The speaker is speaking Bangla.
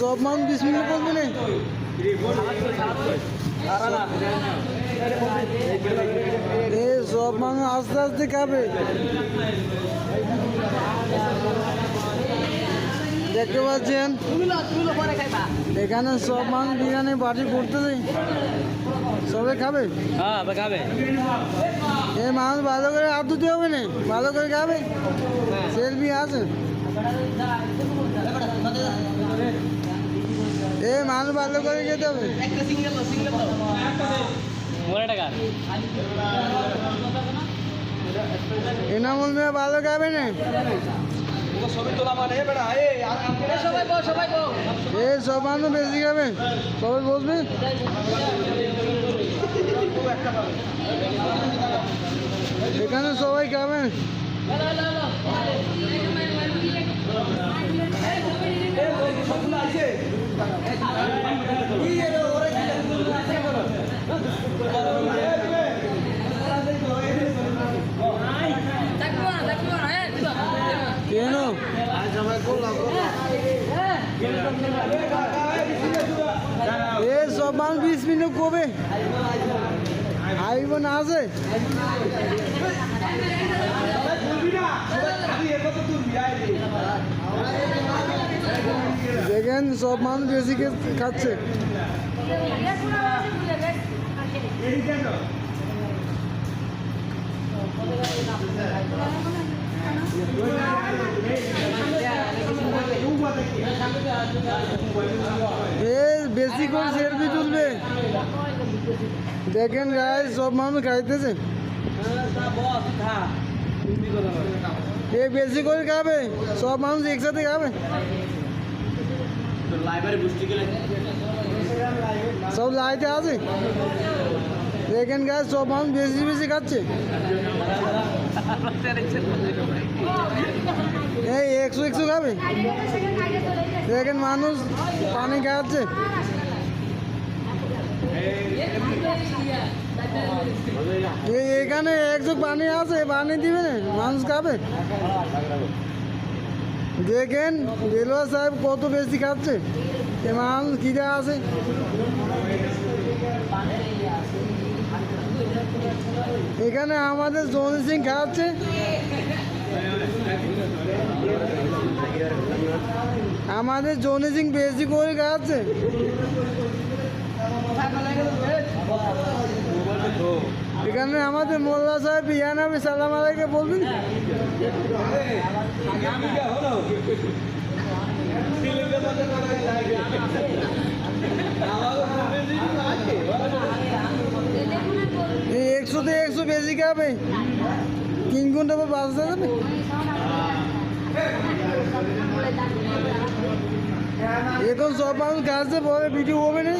সব মানুষ বিশ মিনিট করবে না সব মানুষ আস্তে আস্তে খাবে। দেখতে পাচ্ছেন? এখানে সব মানুষ বিরিয়ানি পার্টি করতেছে। সবে খাবে? হ্যাঁ খাবে। এ মানুষ ভালো করে হাত ধুতে হবে না ভালো করে খাবে। সেলফি আছে। এ মানুষ ভালো করে খেতে হবে। টাকা। এনামুল মেয়ে ভালো খাবে না? এ সব মানুষ বেশি খাবে। সবাই বসবে? এখানে সবাই খাবে। এ মানুষ বিশ মিনিট কবে? আইব না আছে দেখেন সব মানুষ বেশি কে- খাচ্ছে। এ বেশি করে সেলফি তুলবে। দেখেন গায়ে সব মানুষ খাইতেছে। এ, বেশি করে খাবে, সব মানুষ একসাথে খাবে। সব লাইতে আছে। দেখেন গায়ে সব মানুষ বেশি বেশি খাচ্ছে। এই, একশো একশো খাবে। দেখেন মানুষ পানি খাচ্ছে। এখানে একশো পানি আছে, পানি দিবে মানুষ খাবে। দেখেন রেলওয়ে সাহেব কত বেশি খাচ্ছে। এ মানুষ খিদে আছে? এখানে আমাদের জনি সিং খাচ্ছে। আমাদের জনি সিং বেশি করে খাচ্ছে এখানে আমাদের মোল্লা সাহেব, ইয়ান হবে সালাম আলাইকে বলবেন একশো একশোতে একশো বেশি খাবে। তিন ঘণ্টা পর বাঁচতে যাবে এখন সব মানুষ খাচ্ছে পরে ভিডিও হবে না।